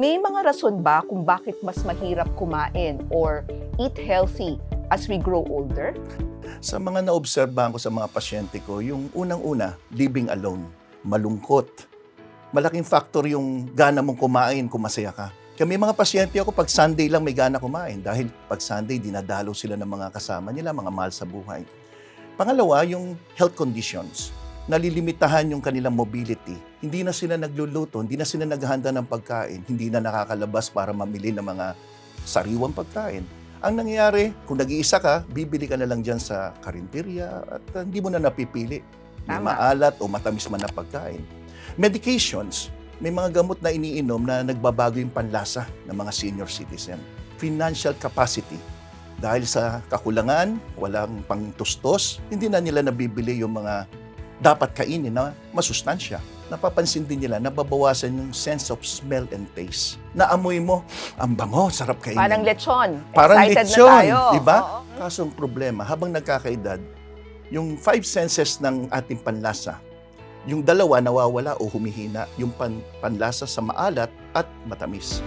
May mga rason ba kung bakit mas mahirap kumain or eat healthy as we grow older? Sa mga naobserbahan ko sa mga pasyente ko, yung unang-una, living alone, malungkot. Malaking factor yung gana mong kumain kung masaya ka. May mga pasyente ako, pag Sunday lang may gana kumain dahil pag Sunday, dinadalo sila ng mga kasama nila, mga mahal sa buhay. Pangalawa, yung health conditions. Nalilimitahan yung kanilang mobility. Hindi na sila nagluluto, hindi na sila naghahanda ng pagkain, hindi na nakakalabas para mamili ng mga sariwang pagkain. Ang nangyayari, kung nag-iisa ka, bibili ka na lang dyan sa karinderya at uh, hindi mo na napipili. May Tama. maalat o matamis man na pagkain. Medications, may mga gamot na iniinom na nagbabago yung panlasa ng mga senior citizen. Financial capacity, dahil sa kakulangan, walang pangtustos, hindi na nila nabibili yung mga dapat kainin na masustansya. Napapansin din nila, nababawasan yung sense of smell and taste. Naamoy mo, ang bango, sarap kainin. Parang lechon. Parang Excited lechon, na tayo. di ba? Oo. Kaso ang problema, habang nagkakaedad, yung five senses ng ating panlasa, yung dalawa nawawala o humihina, yung pan, panlasa sa maalat at matamis.